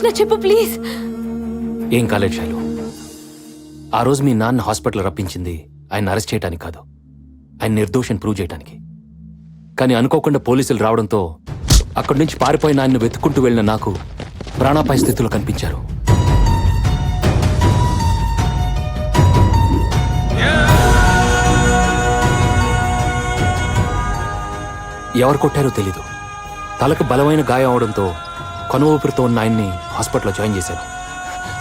కృష్ణ చెప్పు ప్లీజ్. ఏం కాలేదు శైలు. ఆ రోజు మీ నాన్న హాస్పిటల్ రప్పించింది ఆయన అరెస్ట్ చేయడానికి కాదు. ఆయన నిర్దోషం ప్రూవ్ చేయడానికి కానీ అనుకోకుండా పోలీసులు రావడంతో అక్కడి నుంచి పారిపోయిన ఆయన్ని వెతుక్కుంటూ వెళ్ళిన నాకు ప్రాణాపాయ స్థితిలో కనిపించారు. ఎవరు కొట్టారో తెలీదు. తలకు బలమైన గాయం అవడంతో కొన ఊపిరితో ఉన్న ఆయన్ని హాస్పిటల్లో జాయిన్ చేశారు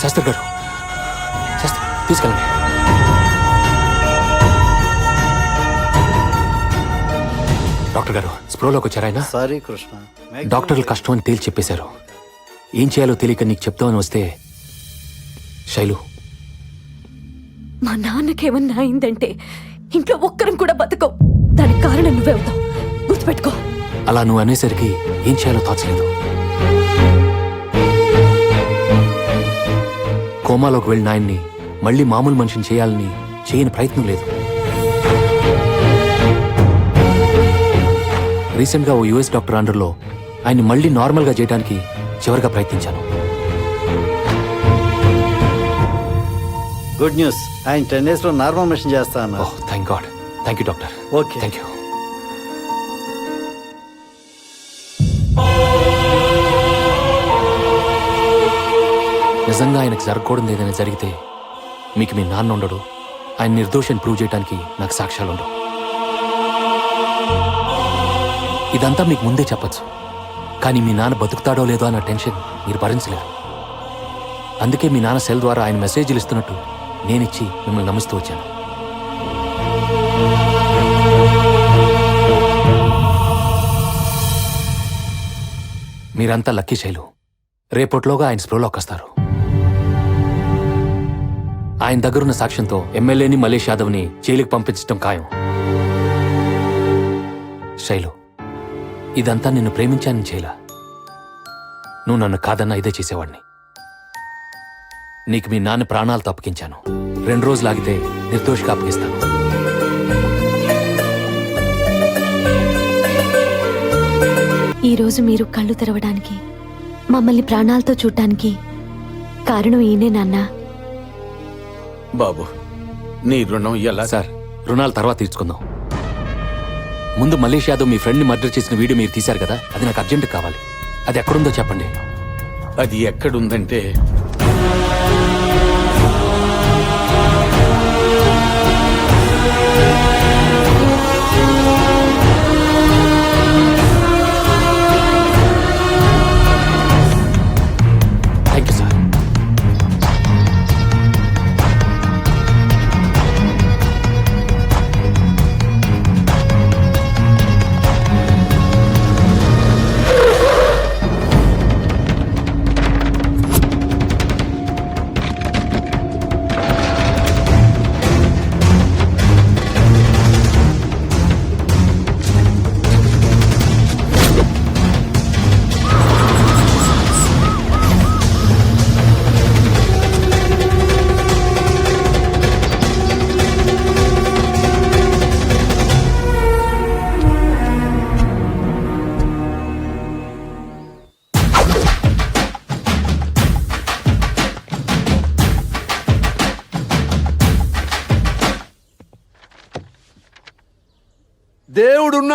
శాస్త్రి గారు శాస్త్రి తీసుకెళ్ళండి. డాక్టర్ గారు స్ప్రోలోకి వచ్చారు ఆయన? సారీ కృష్ణ. డాక్టర్లు కష్టం అని తేల్చి చెప్పేశారు. ఏం చేయాలో తెలియక నీకు చెప్తామని వస్తే శైలు. మా నాన్నకేమన్నా అయిందంటే ఇంట్లో ఒక్కరం కూడా బతకం దానికి కారణం నువ్వే అవుతావు. గుర్తుపెట్టుకో. అలా నువ్వు అనేసరికి ఏం చేయాలో తోచలేదు. కోమాలోకి వెళ్ళిన ఆయన్ని మళ్ళీ మామూలు మనిషిని చేయాలని చేయని ప్రయత్నం లేదు. రీసెంట్గా ఓ యుఎస్ డాక్టర్ అండర్లో ఆయన్ని మళ్ళీ నార్మల్గా చేయడానికి చివరిగా ప్రయత్నించాను. గుడ్ న్యూస్ ఆయన టెన్ డేస్లో నార్మల్ మిషన్ చేస్తా అన్నారు. ఓహ్ thank God thank you doctor. Okay thank you నిజంగా ఆయనకు జరగకూడదు ఏదైనా జరిగితే మీకు మీ నాన్న ఉండడు. ఆయన నిర్దోషాన్ని ప్రూవ్ చేయడానికి నాకు సాక్ష్యాలు ఉండవు. ఇదంతా మీకు ముందే చెప్పచ్చు. కానీ మీ నాన్న బతుకుతాడో లేదో అన్న టెన్షన్ మీరు భరించలేరు. అందుకే మీ నాన్న సెల్ ద్వారా ఆయన మెసేజ్లు ఇస్తున్నట్టు నేనిచ్చి మిమ్మల్ని నమ్మిస్తూ వచ్చాను. మీరంతా లక్కీ శైలు. రేపట్లోగా ఆయన స్ప్రోలోకి వస్తారు. ఆయన దగ్గరున్న సాక్ష్యంతో ఎమ్మెల్యేని మలేష్ యాదవ్ని జైలుకి పంపించడం ఖాయం. శైలు ఇదంతా నిన్ను ప్రేమించానని చేయలా. నువ్వు నన్ను కాదన్నా ఇదే చేసేవాడిని. నీకు మీ నాన్న ప్రాణాలు తప్పకించాను రెండు రోజులు ఆగితే నిర్దోషిగా అప్పగిస్తాను. ఈ రోజు మీరు కళ్ళు తెరవడానికి మమ్మల్ని ప్రాణాలతో చూడటానికి కారణం ఈయనే నాన్నా. బాబు నీ రుణం ఎలా? సార్ రుణాలు తర్వాత తీర్చుకుందాం. ముందు మలేష్ యాదవ్ మీ ఫ్రెండ్ని మర్డర్ చేసిన వీడియో మీరు తీశారు కదా అది నాకు అర్జెంట్ కావాలి. అది ఎక్కడుందో చెప్పండి. అది ఎక్కడుందంటే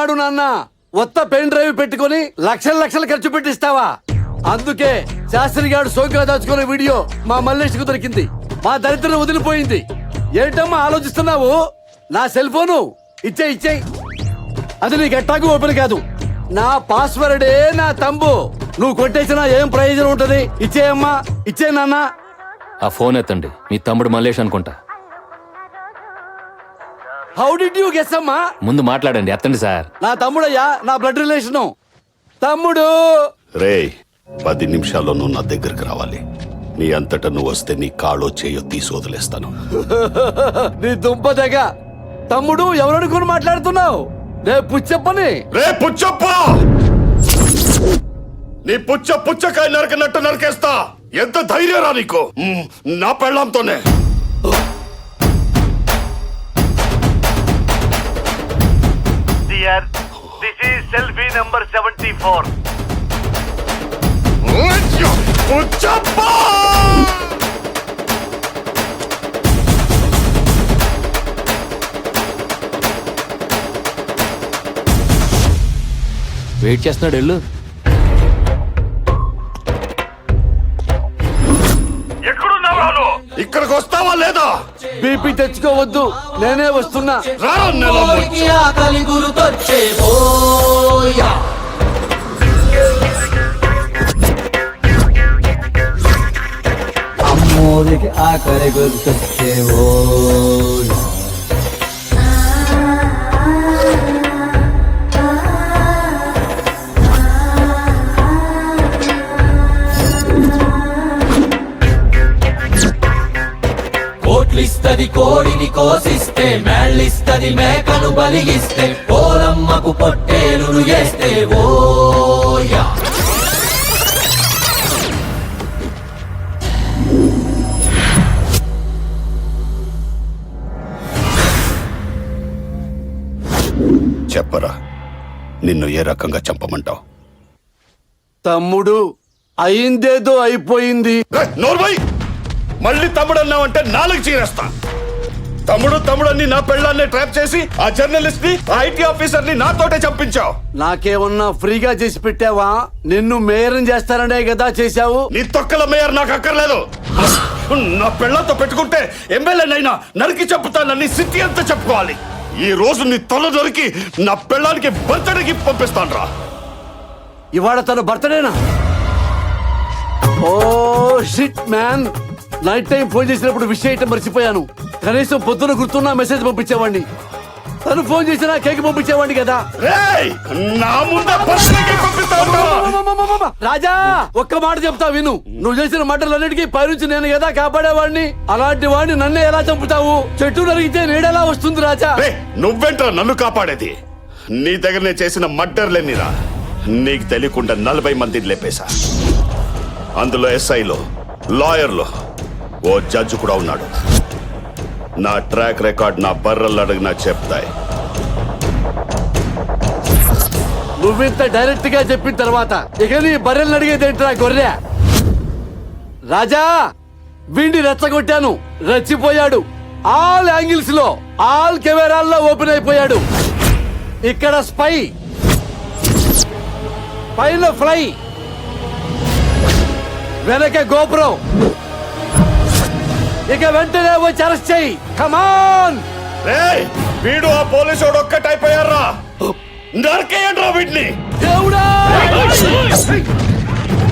దేవుడున్నాడు నాన్న. ఒత్త పెన్ డ్రైవ్ పెట్టుకొని లక్షల లక్షలు ఖర్చు పెట్టిస్తావా? అందుకే శాస్త్రి గారు సోగ్గా దాచుకునే వీడియో మా మల్లేష్కు దొరికింది. మా దరిద్రం వదిలిపోయింది. ఏంటమ్మా ఆలోచిస్తున్నావు? నా సెల్ ఫోను? ఇచ్చే ఇచ్చే. అది నీకు ఎట్టాకు ఓపెన్ కాదు. నా పాస్వర్డే నా తంబు. నువ్వు కొట్టేసినా ఏం ప్రయోజనం ఉంటది? ఇచ్చేయమ్మా. ఇచ్చే నాన్న. ఆ ఫోన్ ఎత్తండి. మీ తమ్ముడు మల్లేష్ అనుకుంటా. హౌ డిడ్ యూ గెస్ అమ్మా? ముందు మాట్లాడండి ఎత్తండి సార్. నా తమ్ముడయ్యా నా బ్లడ్ రిలేషను తమ్ముడు! రే పది నిమిషాల్లో నువ్వు నా దగ్గరికి రావాలి. నీ అంతటా నువ్వు వస్తే నీ కాళ్ళో చేయో తీసి వదిలేస్తాను. నీ దుంప తెగ. తమ్ముడు ఎవరనుకుని మాట్లాడుతున్నావు? రే పుచ్చప్పని. రే పుచ్చప్ప! నీ పుచ్చ పుచ్చకాయ నరకనట్టు నరికేస్తా. ఎంత ధైర్యరా నీకు? మ్, నా పెళ్ళంతోనే. This is selfie number 74. ఉయ్యో! ఉచ్చప్ప! వెయిట్ చేస్తున్నాడు వెళ్ళు ఇక్కడికి వస్తావా లేదా? బీపీ తెచ్చుకోవద్దు. నేనే వస్తున్నా. రారా నెలమ్మ. ఆకలి గురుతొచ్చే పోయా? అమ్మోరికి ఆకలి గుర్తొచ్చే పోయా? కోట్లిస్తది కోడిని కోసిస్తే మేళ్ళిస్తది మేకను బలిగిస్తే పోలమ్మకు పొట్టేలును చేస్తే ఓయా చెప్పరా నిన్ను ఏ రకంగా చంపమంటావు? తమ్ముడు అయిందేదో అయిపోయింది. నోర్మై మళ్ళీ తమ్ముడు అన్నావంటే నాలుగు చీరేస్తా. తమ్ముడు తమ్ముడని నా పెళ్ళాన్ని ట్రాప్ చేసి ఆ జర్నలిస్ట్ని ఆ ఐటీ ఆఫీసర్ని నాతోటే చంపించావు. నాకేమన్నా ఫ్రీగా చేసి పెట్టావా? నిన్ను మేరం చేస్తాననే కదా చేశావు. నీ తొక్కల మేయర్ నాకు అక్కర్లేదు. నా పెళ్ళంతో పెట్టుకుంటే ఎమ్మెల్యేనైనా నరికి చెప్పుతానని సిద్ధి అంతా చెప్పుకోవాలి? ఈ రోజు నీ తల దొరికి నా పెళ్ళానికి బర్త్డేకి పంపిస్తాను రా ఇవాళ తన బర్త్డేనా? ఓ shit man. Night time phone చేసినప్పుడు విష్ చేయటం మర్చిపోయాను. కనీసం పొద్దున గుర్తున్నా మెసేజ్ పంపించేవాడిని. తను ఫోన్ చేసినా కేక్ పంపించేవాడిని కదా. ముందే! రాజా ఒక్క మాట చెప్తా విను. నువ్వు చేసిన మాటలన్నిటికీ పైనుంచి నేను కదా కాపాడేవాడిని. అలాంటి వాడిని నన్నే ఎలా చంపుతావు? చెట్టు నరిగితే నీడెలా వస్తుంది రాజా? నువ్వెంట్రా నన్ను కాపాడేది? నీ దగ్గర నేను చేసిన మర్డర్లేనిరా నీకు తెలియకుండా నలభై మందిని లేపేశా. అందులో ఎస్ఐలో లాయర్లు ఓ జడ్జి కూడా ఉన్నాడు. నా ట్రాక్ రికార్డ్ నా బర్రలు అడిగినా చెప్తాయి. నువ్వింత డైరెక్ట్గా చెప్పిన తర్వాత ఇక నీ బర్రెల్ని అడిగేది ఏంట్రా గొర్రె? రాజా విండి రెచ్చగొట్టాను. రెచ్చిపోయాడు. ఆల్ యాంగిల్స్లో ఆల్ కెమెరాల్లో ఓపెన్ అయిపోయాడు. ఇక్కడ స్పై. పైన ఫ్లై. వెనక గోపురం. ఇక వెంటనే వచ్చి అరెస్ట్ చెయ్యి కమాన్ రే వీడు ఆ పోలీసు ఒక్కటైపోయారా నరకేయండి రా వీడిని. దేవుడా!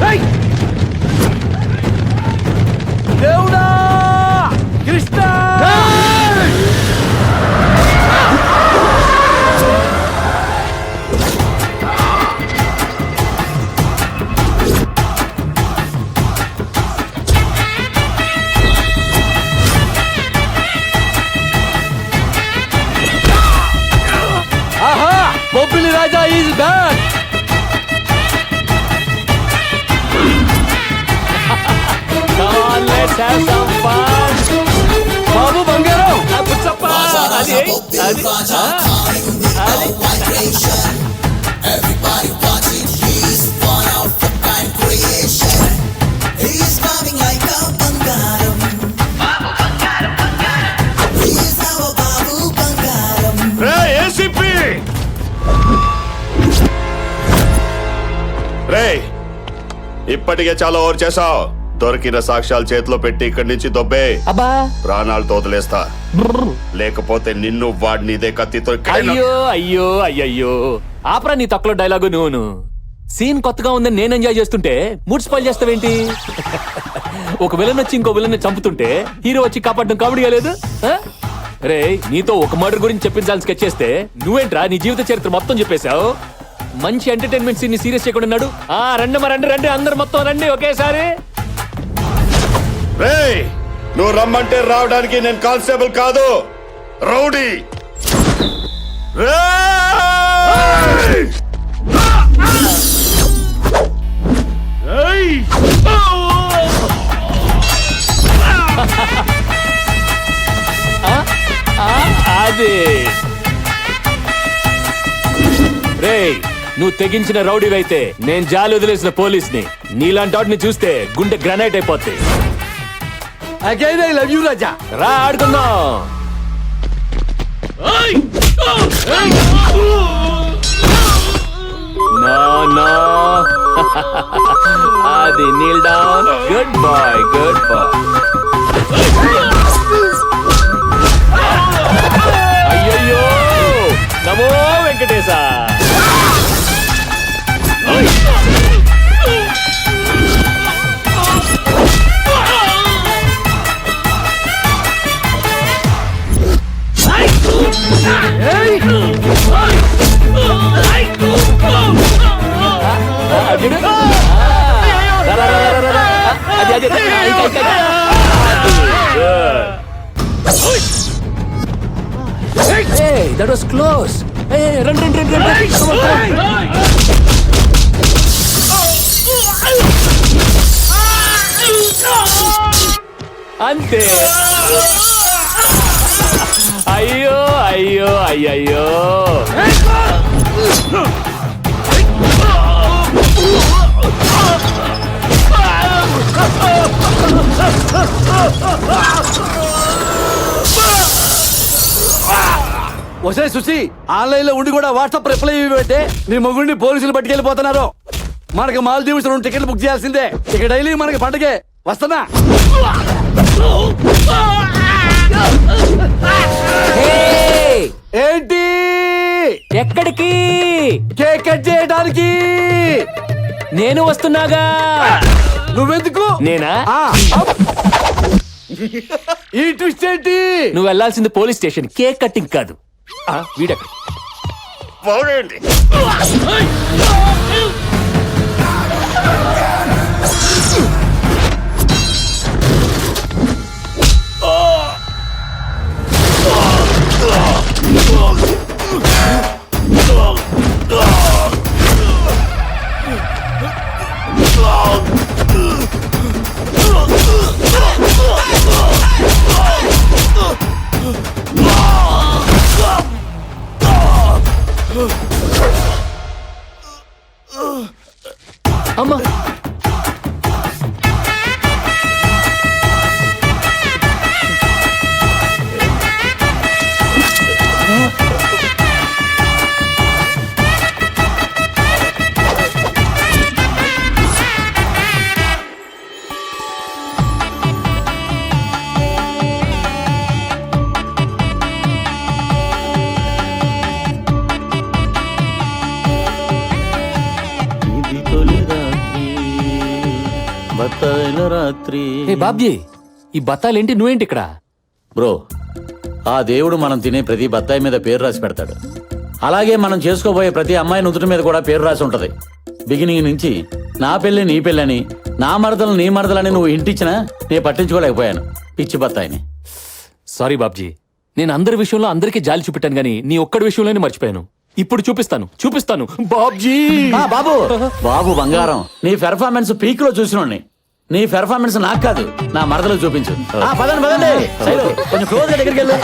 ఏయ్! దేవుడా! రాజా ఈజ్ బ్యాక్ బాబు బంగారం He's ఇప్పటికే చాలా ఓవర్ చేసావు దొరికిన సాక్ష్యాలు చేతిలో పెట్టి ఇక్కడి నుంచి దొబ్బే. అబ్బా. ప్రాణాలతో వదిలేస్తా లేకపోతే నిన్ను వాడిని ఇదే కత్తితో అయ్యో అయ్యో అయ్యయ్యో. ఆపరా నీ తక్కువ డైలాగు నువ్వును సీన్ కొత్తగా ఉందని నేను ఎంజాయ్ చేస్తుంటే మూడ్ స్పాయిల్ చేస్తావేంటి? ఒక విలన్ వచ్చి ఇంకో విలన్ చంపుతుంటే హీరో వచ్చి కాపాడడం కామెడీగా లేదు? ఆ? రే నీతో ఒక మర్డర్ గురించి చెప్పించాలని స్కెచ్ చేస్తే నువ్వేంట్రా నీ జీవిత చరిత్ర మొత్తం చెప్పేశావు? మంచి ఎంటర్టైన్మెంట్ సీన్ సీరియస్ చేయకుండా ఉన్నాడు ఆ రండి మా రండి రండి అందరు మొత్తం రండి ఒకేసారి. రేయ్ నువ్వు రమ్మంటే రావడానికి నేను కానిస్టేబుల్ కాదు. రౌడీ. రే నువ్వు తెగించిన రౌడీవైతే నేను జాలి వదిలేసిన పోలీస్ని. నీలాంటి వాటిని చూస్తే గుండె గ్రనైట్ అయిపోద్ది. Again I love you Raja రా ఆడుకుందాం. No no. అది kneel down. Good boy good boy Hey, that was close. Hey, run, run, run, run, run. Come on, come on. అంతే అయ్యో అయ్యో అయ్యయ్యో. ఒసే సుసి ఆన్లైన్లో ఉండి కూడా వాట్సాప్ రిప్లై ఇవ్వంటే నీ మొగుడిని పోలీసులు పట్టుకెళ్ళిపోతున్నారు. మనకి మాల్దీవ్స్ రెండు టికెట్లు బుక్ చేయాల్సిందే. ఇక డైలీ మనకి పండగే. వస్తున్నా. ఏంటి? ఎక్కడికి? కేక్ కట్ చేయడానికి. నేను వస్తున్నాగా. నువ్వెందుకు? నేనా. ఈ ట్విస్ట్ ఏంటి? నువ్వు వెళ్ళాల్సింది పోలీస్ స్టేషన్. కేక్ కట్టింగ్ కాదు. ఆ, వీడెక్కడ? బత్తాయిల రాత్రి. ఏ బాబ్జీ ఈ బత్తాలేంటి? నువ్వేంటి ఇక్కడ? బ్రో ఆ దేవుడు మనం తినే ప్రతి బత్తాయి మీద పేరు రాసి పెడతాడు. అలాగే మనం చేసుకోబోయే ప్రతి అమ్మాయి నుదుటి మీద కూడా పేరు రాసి ఉంటది. బిగినింగ్ నుంచి నా పెళ్ళి నీ పెళ్ళని నా మరదలు నీ మరదలని నువ్వు ఇంటిచ్చినా నేను పట్టించుకోలేకపోయాను పిచ్చి బత్తాయిని. సారీ బాబ్జీ నేను అందరి విషయంలో అందరికీ జాలి చూపెట్టాను కానీ నీ ఒక్కడి విషయంలోనే మర్చిపోయాను. ఇప్పుడు చూపిస్తాను చూపిస్తాను. బాబ్జీ! ఆ, బాబు! బాబు బంగారం నీ పెర్ఫార్మెన్స్ పీక్లో చూసినోడిని. నీ పెర్ఫార్మెన్స్ నాకు కాదు నా మరదలు చూపించు. ఆ, పదండి పదండి. శైలు, కొంచెం క్లోజ్ దగ్గరికి వెళ్ళు.